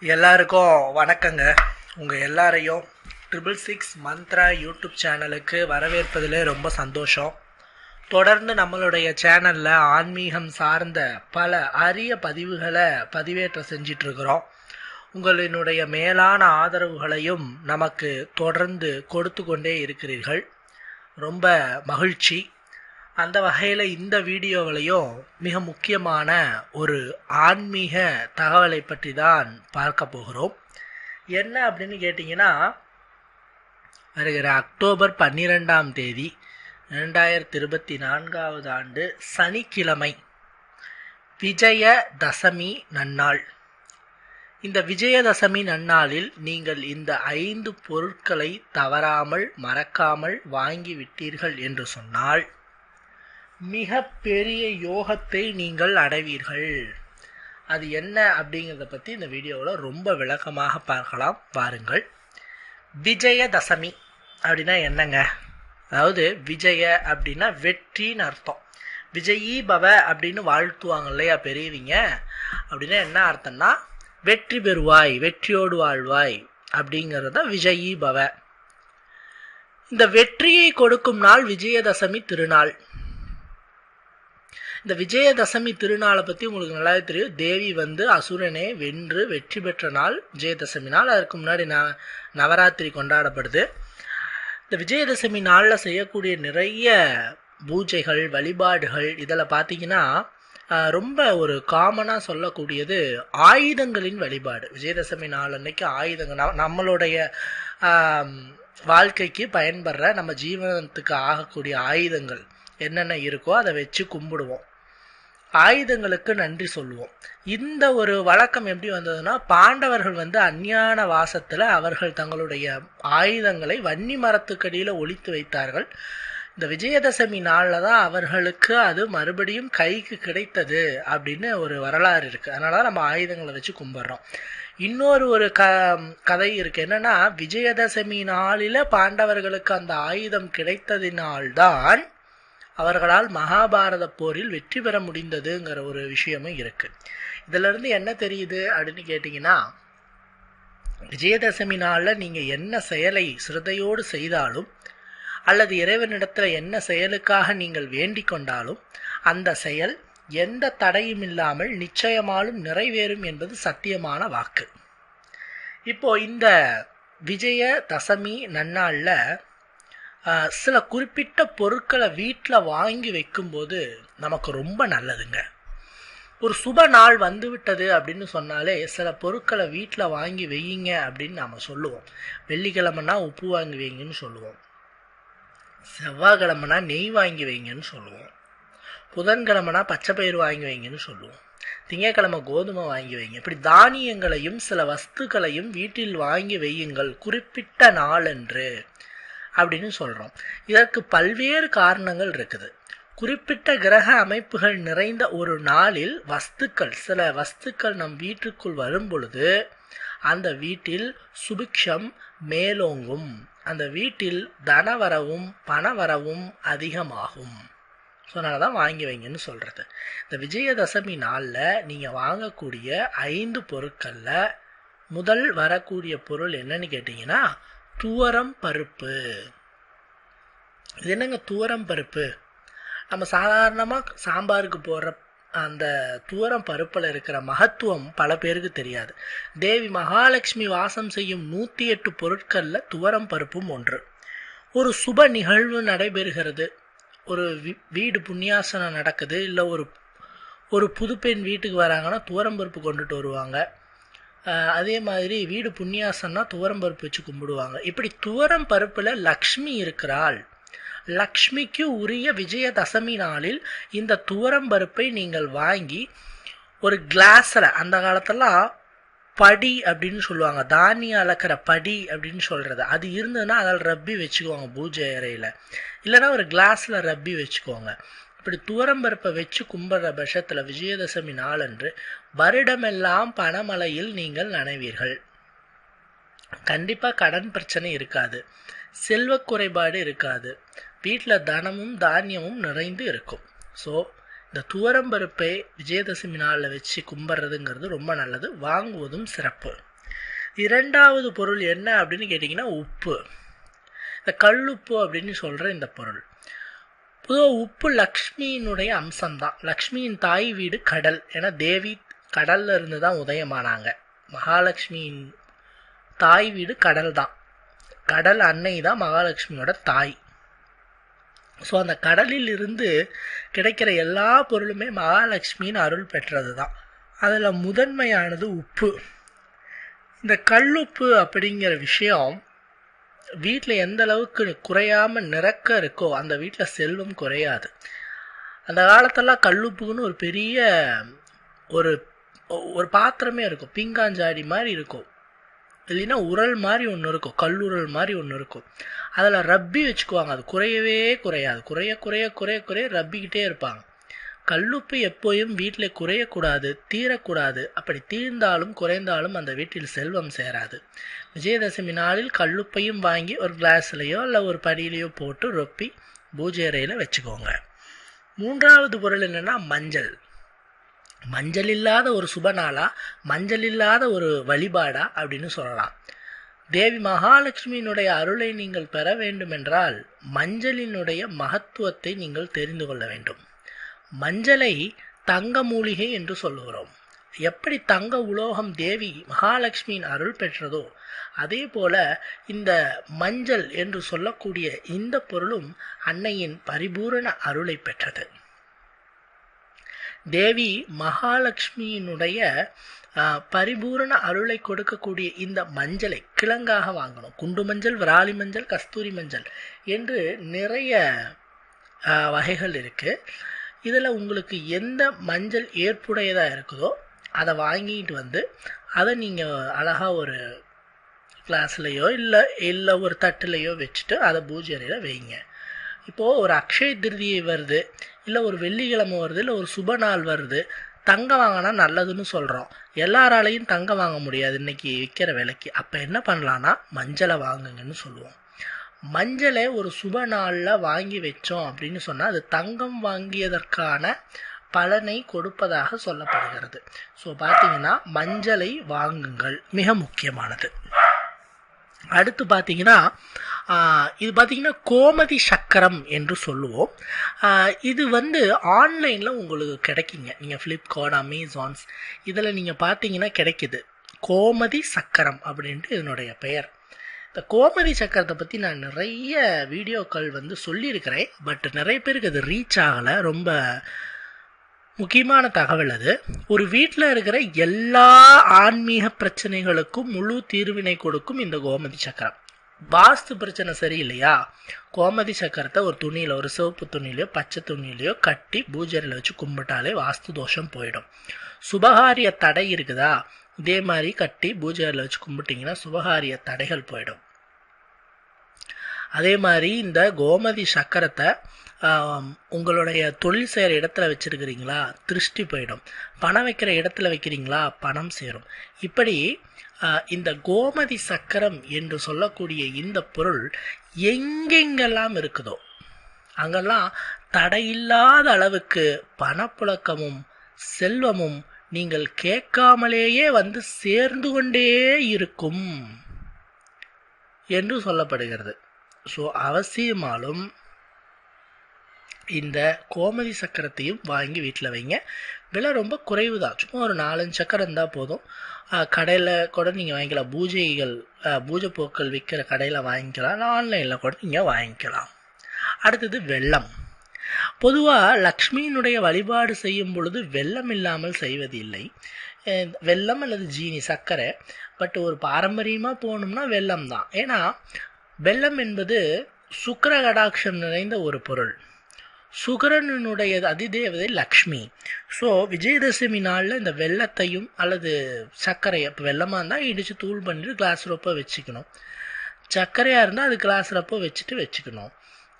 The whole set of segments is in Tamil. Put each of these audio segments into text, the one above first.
எல்லாருக்கும் வணக்கங்க. உங்கள் எல்லாரையும் ட்ரிபிள் சிக்ஸ் மந்த்ரா யூடியூப் சேனலுக்கு வரவேற்பதில் ரொம்ப சந்தோஷம். தொடர்ந்து நம்மளுடைய சேனலில் ஆன்மீகம் சார்ந்த பல அரிய பதிவுகளை பதிவேற்றம் செஞ்சிட்ருக்கிறோம். உங்களினுடைய மேலான ஆதரவுகளையும் நமக்கு தொடர்ந்து கொடுத்து கொண்டே இருக்கிறீர்கள். ரொம்ப மகிழ்ச்சி. அந்த வகையில் இந்த வீடியோவிலையும் மிக முக்கியமான ஒரு ஆன்மீக தகவலை பற்றி தான் பார்க்க போகிறோம். என்ன அப்படின்னு கேட்டிங்கன்னா வருகிற அக்டோபர் பன்னிரெண்டாம் தேதி ரெண்டாயிரத்தி இருபத்தி நான்காவது ஆண்டு சனிக்கிழமை விஜய தசமி நன்னாள். இந்த விஜயதசமி நன்னாளில் நீங்கள் இந்த ஐந்து பொருட்களை தவறாமல் மறக்காமல் வாங்கி விட்டீர்கள் என்று சொன்னால் மிக பெரிய யோகத்தை நீங்கள் அடைவீர்கள். அது என்ன அப்படிங்கிறத பற்றி இந்த வீடியோவில் ரொம்ப விளக்கமாக பார்க்கலாம். பாருங்கள். விஜயதசமி அப்படின்னா என்னங்க? அதாவது விஜய அப்படின்னா வெற்றின்னு அர்த்தம். விஜயீ பவ அப்படின்னு வாழ்த்துவாங்க இல்லையா பெரியவங்க? அப்படின்னா என்ன அர்த்தம்னா வெற்றி பெறுவாய் வெற்றியோடு வாழ்வாய் அப்படிங்கிறத விஜயீ பவ. இந்த வெற்றியை கொடுக்கும் நாள் விஜயதசமி திருநாள். இந்த விஜயதசமி திருநாளை பற்றி உங்களுக்கு நல்லாவே தெரியும். தேவி வந்து அசுரனை வென்று வெற்றி பெற்ற நாள் விஜயதசமி நாள். அதற்கு முன்னாடி ந நவராத்திரி கொண்டாடப்படுது. இந்த விஜயதசமி நாளில் செய்யக்கூடிய நிறைய பூஜைகள் வழிபாடுகள் இதில் பார்த்தீங்கன்னா ரொம்ப ஒரு காமனாக சொல்லக்கூடியது ஆயுதங்களின் வழிபாடு. விஜயதசமி நாள் அன்னைக்கு ஆயுதங்கள். நம்மளுடைய வாழ்க்கைக்கு பயன்படுற நம்ம ஜீவனத்துக்கு ஆகக்கூடிய ஆயுதங்கள். என்னென்ன இருக்கோ அதை வச்சு கும்பிடுவோம். ஆயுதங்களுக்கு நன்றி சொல்லுவோம். இந்த ஒரு வழக்கம் எப்படி வந்ததுன்னா பாண்டவர்கள் வந்து அஞ்ஞான வாசத்தில் அவர்கள் தங்களுடைய ஆயுதங்களை வன்னி மரத்துக்கடியில் ஒழித்து வைத்தார்கள். இந்த விஜயதசமி நாளில் தான் அவர்களுக்கு அது மறுபடியும் கைக்கு கிடைத்தது அப்படின்னு ஒரு வரலாறு இருக்குது அதனால தான் நம்ம ஆயுதங்களை வச்சு கும்பிட்றோம். இன்னொரு ஒரு க கதை இருக்குது என்னென்னா விஜயதசமி நாளில் பாண்டவர்களுக்கு அந்த ஆயுதம் கிடைத்ததினால்தான் அவர்களால் மகாபாரத போரில் வெற்றி பெற முடிந்ததுங்கிற ஒரு விஷயமும் இருக்கு. இதுல இருந்து என்ன தெரியுது அப்படின்னு கேட்டீங்கன்னா விஜயதசமி நாளில் நீங்க என்ன செயலை சிரதையோடு செய்தாலும் அல்லது இறைவனிடத்துல என்ன செயலுக்காக நீங்கள் வேண்டிக் கொண்டாலும் அந்த செயல் எந்த தடையும் இல்லாமல் நிச்சயமாலும் நிறைவேறும் என்பது சத்தியமான வாக்கு. இப்போ இந்த விஜய தசமி நன்னாளில் சில குறிப்பிட்ட பொருட்களை வீட்டில் வாங்கி வைக்கும்போது நமக்கு ரொம்ப நல்லதுங்க. ஒரு சுப நாள் வந்து விட்டது அப்படின்னு சொன்னாலே சில பொருட்களை வீட்டில் வாங்கி வையுங்க அப்படின்னு நாம் சொல்லுவோம். வெள்ளிக்கிழமைனா உப்பு வாங்கி வைங்கன்னு சொல்லுவோம். செவ்வாய்க்கிழமைனா நெய் வாங்கி வைங்கன்னு சொல்லுவோம். புதன்கிழமைனா பச்சை பயிர் வாங்கி வைங்கன்னு சொல்லுவோம். திங்கக்கிழமை கோதுமை வாங்கி வைங்க. இப்படி தானியங்களையும் சில வஸ்துக்களையும் வீட்டில் வாங்கி வையுங்கள். குறிப்பிட்ட நாளன்று அப்படின்னு சொல்கிறோம் இதற்கு பல்வேறு காரணங்கள் இருக்குது. குறிப்பிட்ட கிரக அமைப்புகள் நிறைந்த ஒரு நாளில் வஸ்துக்கள் சில வஸ்துக்கள் நம் வீட்டுக்குள் வரும் பொழுது அந்த வீட்டில் சுபிக்ஷம் மேலோங்கும். அந்த வீட்டில் தனவரவும் பணவரவும் அதிகமாகும். ஸோ அதனால தான் வாங்கி வைங்கன்னு சொல்கிறது இந்த விஜயதசமி நாளில் நீங்கள் வாங்கக்கூடிய ஐந்து பொருட்களில் முதல் வரக்கூடிய பொருள் என்னன்னு கேட்டிங்கன்னா துவரம் பருப்பு. இது என்னங்க துவரம் பருப்பு? நம்ம சாதாரணமாக சாம்பாருக்கு போடுற அந்த துவரம் பருப்பில் இருக்கிற மகத்துவம் பல பேருக்கு தெரியாது. தேவி மகாலட்சுமி வாசம் செய்யும் நூற்றி எட்டு பொருட்களில் துவரம் பருப்பும் ஒன்று. ஒரு சுப நிகழ்வு நடைபெறுகிறது. ஒரு வீடு புண்ணியாசனம் நடக்குது. இல்லை ஒரு ஒரு புதுப்பெண் வீட்டுக்கு வராங்கன்னா துவரம் பருப்பு கொண்டுட்டு வருவாங்க. அதே மாதிரி வீடு புண்ணியாசன்னா துவரம் பருப்பு வச்சு கும்பிடுவாங்க. இப்படி துவரம் பருப்பில் லக்ஷ்மி இருக்கிறாள். லக்ஷ்மிக்கு உரிய விஜயதசமி நாளில் இந்த துவரம் பருப்பை நீங்கள் வாங்கி ஒரு கிளாஸில் அந்த காலத்தெல்லாம் படி அப்படின்னு சொல்லுவாங்க. தானியம் அளக்கிற படி அப்படின்னு சொல்கிறது அது இருந்ததுன்னா அதில் ரப்பி வச்சுக்குவாங்க பூஜை அறையில். இல்லைன்னா ஒரு கிளாஸில் ரப்பி வச்சுக்குவாங்க. இப்படி துவரம்பருப்பை வச்சு கும்பிட்ற பட்சத்தில் விஜயதசமி நாளன்று வருடமெல்லாம் பணமலையில் நீங்கள் நனைவீர்கள். கண்டிப்பாக கடன் பிரச்சனை இருக்காது. செல்வ குறைபாடு இருக்காது. வீட்டில் தனமும் தானியமும் நிறைந்து இருக்கும். ஸோ இந்த துவரம்பருப்பை விஜயதசமி நாளில் வச்சு கும்பிட்றதுங்கிறது ரொம்ப நல்லது. வாங்குவதும் சிறப்பு. இரண்டாவது பொருள் என்ன அப்படின்னு கேட்டிங்கன்னா உப்பு. இந்த கல்லுப்பு அப்படின்னு சொல்கிற இந்த பொருள். பொதுவாக உப்பு லக்ஷ்மியினுடைய அம்சம்தான். லக்ஷ்மியின் தாய் வீடு கடல். ஏன்னா தேவி கடல்ல இருந்து தான் உதயமானாங்க. மகாலட்சுமியின் தாய் வீடு கடல் தான் கடல் அன்னை தான் மகாலட்சுமியோட தாய். ஸோ அந்த கடலில் இருந்து கிடைக்கிற எல்லா பொருளுமே மகாலட்சுமியின் அருள் பெற்றது தான் அதில் முதன்மையானது உப்பு. இந்த கல்லுப்பு அப்படிங்கிற விஷயம் வீட்டில் எந்த அளவுக்கு குறையாமல் நிறக்க இருக்கோ அந்த வீட்டில் செல்வம் குறையாது. அந்த காலத்தெல்லாம் கல்லுப்புக்குன்னு ஒரு பெரிய ஒரு ஒரு பாத்திரமே இருக்கும். பீங்காஞ்சாடி மாதிரி இருக்கும். இல்லைன்னா உரல் மாதிரி ஒன்று இருக்கும். கல்லுரல் மாதிரி ஒன்று இருக்கும். அதில் ரப்பி வச்சுக்குவாங்க. அது குறையவே குறையாது. குறைய குறைய குறைய குறைய ரப்பிக்கிட்டே இருப்பாங்க. கல்லுப்பு எப்போயும் வீட்டில் குறையக்கூடாது தீரக்கூடாது. அப்படி தீர்ந்தாலும் குறைந்தாலும் அந்த வீட்டில் செல்வம் சேராது. விஜயதசமி நாளில் கல்லுப்பையும் வாங்கி ஒரு கிளாஸ்லேயோ இல்லை ஒரு படியிலையோ போட்டு ரொப்பி பூஜை அறையில் வச்சுக்கோங்க. மூன்றாவது பொருள் என்னென்னா மஞ்சள். மஞ்சள் இல்லாத ஒரு சுப நாளா மஞ்சள் இல்லாத ஒரு வழிபாடா அப்படின்னு சொல்லலாம். தேவி மகாலட்சுமியினுடைய அருளை நீங்கள் பெற வேண்டுமென்றால் மஞ்சளினுடைய மகத்துவத்தை நீங்கள் தெரிந்து கொள்ள வேண்டும். மஞ்சளை தங்க மூலிகை என்று சொல்லுகிறோம். எப்படி தங்க உலோகம் தேவி மகாலட்சுமியின் அருள் பெற்றதோ அதே போல இந்த மஞ்சள் என்று சொல்லக்கூடிய இந்த பொருளும் அன்னையின் பரிபூரண அருளை பெற்றது. தேவி மகாலட்சுமியினுடைய பரிபூரண அருளை கொடுக்கக்கூடிய இந்த மஞ்சளை கிழங்காக வாங்கணும். குண்டு மஞ்சள் விராலி மஞ்சள் கஸ்தூரி மஞ்சள் என்று நிறைய வகைகள் இருக்குது இதில் உங்களுக்கு எந்த மஞ்சள் ஏற்புடையதாக இருக்குதோ அதை வாங்கிட்டு வந்து அதை நீங்கள் அழகாக ஒரு கிளாஸ்லேயோ இல்லை இல்லை ஒரு தட்டுலையோ வச்சுட்டு அதை பூஜை அறையில் வைங்க. இப்போது ஒரு அக்ஷய திருதியை வருது இல்லை ஒரு வெள்ளிக்கிழமை வருது இல்லை ஒரு சுப நாள் வருது தங்கம் வாங்கினா நல்லதுன்னு சொல்கிறோம் எல்லாராலையும் தங்கம் வாங்க முடியாது இன்றைக்கி விற்கிற விலைக்கு. அப்போ என்ன பண்ணலான்னா மஞ்சளை வாங்குங்கன்னு சொல்லுவோம். மஞ்சளை ஒரு சுப நாளில் வாங்கி வச்சோம் அப்படின்னு சொன்னால் அது தங்கம் வாங்கியதற்கான பலனை கொடுப்பதாக சொல்லப்படுகிறது. ஸோ பார்த்தீங்கன்னா மஞ்சளை வாங்குங்கள். மிக முக்கியமானது. அடுத்து பார்த்தீங்கன்னா இது பார்த்தீங்கன்னா கோமதி சக்கரம் என்று சொல்லுவோம். இது வந்து ஆன்லைனில் உங்களுக்கு கிடைக்குங்க. நீங்கள் ஃப்ளிப்கார்ட் அமேசான்ஸ் இதில் நீங்கள் பார்த்தீங்கன்னா கிடைக்குது. கோமதி சக்கரம் அப்படின்ட்டு இதனுடைய பெயர். இந்த கோமதி சக்கரத்தை பற்றி நான் நிறைய வீடியோக்கள் வந்து சொல்லியிருக்கிறேன். பட் நிறைய பேருக்கு அது ரீச் ஆகலை. ரொம்ப முக்கியமான தகவல் அது. ஒரு வீட்டில் இருக்கிற எல்லா ஆன்மீக பிரச்சனைகளுக்கும் முழு தீர்வினை கொடுக்கும் இந்த கோமதி சக்கரம். வாஸ்து பிரச்சனை சரியில்லையா? கோமதி சக்கரத்தை ஒரு துணியில் ஒரு சிவப்பு துணியிலையோ பச்சை துணியிலையோ கட்டி பூஜையில் வச்சு கும்பிட்டாலே வாஸ்து தோஷம் போயிடும். சுபகாரிய தடை இருக்குதா? இதே மாதிரி கட்டி பூஜையில் வச்சு கும்பிட்டிங்கன்னா சுபகாரிய தடைகள் போயிடும். அதே மாதிரி இந்த கோமதி சக்கரத்தை உங்களுடைய தொழில் செய்கிற இடத்துல வச்சுருக்கிறீங்களா? திருஷ்டி போயிடும். பணம் வைக்கிற இடத்துல வைக்கிறீங்களா? பணம் சேரும். இப்படி இந்த கோமதி சக்கரம் என்று சொல்லக்கூடிய இந்த பொருள் எங்கெங்கெல்லாம் இருக்குதோ அங்கெல்லாம் தடையில்லாத அளவுக்கு பணப்புழக்கமும் செல்வமும் நீங்கள் கேட்காமலேயே வந்து சேர்ந்து கொண்டே இருக்கும் என்று சொல்லப்படுகிறது. ஸோ அவசியமாலும் இந்த கோமதி சக்கரத்தையும் வாங்கி வீட்டில் வைங்க. விலை ரொம்ப குறைவு தான் சும்மா ஒரு நாலஞ்சு சக்கரம் இருந்தால் போதும். கடையில் கூட நீங்கள் வாங்கிக்கலாம். பூஜைகள் பூஜை பொருட்கள் விற்கிற கடையில் வாங்கிக்கலாம். ஆன்லைனில் கூட நீங்கள் வாங்கிக்கலாம். அடுத்தது வெள்ளம். பொதுவாக லக்ஷ்மியினுடைய வழிபாடு செய்யும் பொழுது வெள்ளம் இல்லாமல் செய்வது இல்லை. வெள்ளம் அல்லது ஜீனி சர்க்கரை. பட் ஒரு பாரம்பரியமாக போகணும்னா வெள்ளம் தான். ஏன்னா வெள்ளம் என்பது சுக்கர கடாட்சம் நிறைந்த ஒரு பொருள். சுக்கரனுடைய அதிதேவதை லக்ஷ்மி. ஸோ விஜயதசமி நாளில் இந்த வெள்ளத்தையும் அல்லது சர்க்கரையை இப்போ வெள்ளமாக இருந்தால் இடித்து தூள் பண்ணிட்டு கிளாஸ் ரொப்ப வச்சுக்கணும். சர்க்கரையாக இருந்தால் அது கிளாஸ் ரொப்ப வச்சுட்டு வச்சுக்கணும்.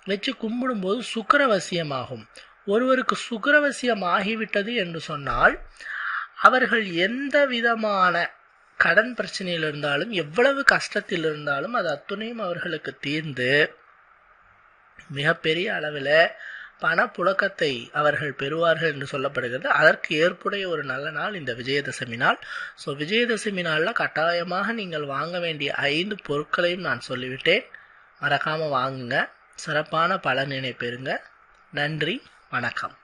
வச்சு கும்பிடும்போது சுக்கரவசியமாகும். ஒருவருக்கு சுக்கரவசியம் ஆகிவிட்டது என்று சொன்னால் அவர்கள் எந்த விதமான கடன் பிரச்சனையில் இருந்தாலும் எவ்வளவு கஷ்டத்தில் இருந்தாலும் அது அத்துணையும் அவர்களுக்கு தீர்ந்து மிகப்பெரிய அளவில் பணப்புழக்கத்தை அவர்கள் பெறுவார்கள் என்று சொல்லப்படுகிறது. அதற்கு ஏற்புடைய ஒரு நல்ல நாள் இந்த விஜயதசமி நாள். ஸோ விஜயதசமி நாளில் கட்டாயமாக நீங்கள் வாங்க வேண்டிய ஐந்து பொருட்களையும் நான் சொல்லிவிட்டேன். மறக்காமல் வாங்குங்க. சிறப்பான பலனினை பெறுங்க. நன்றி. வணக்கம்.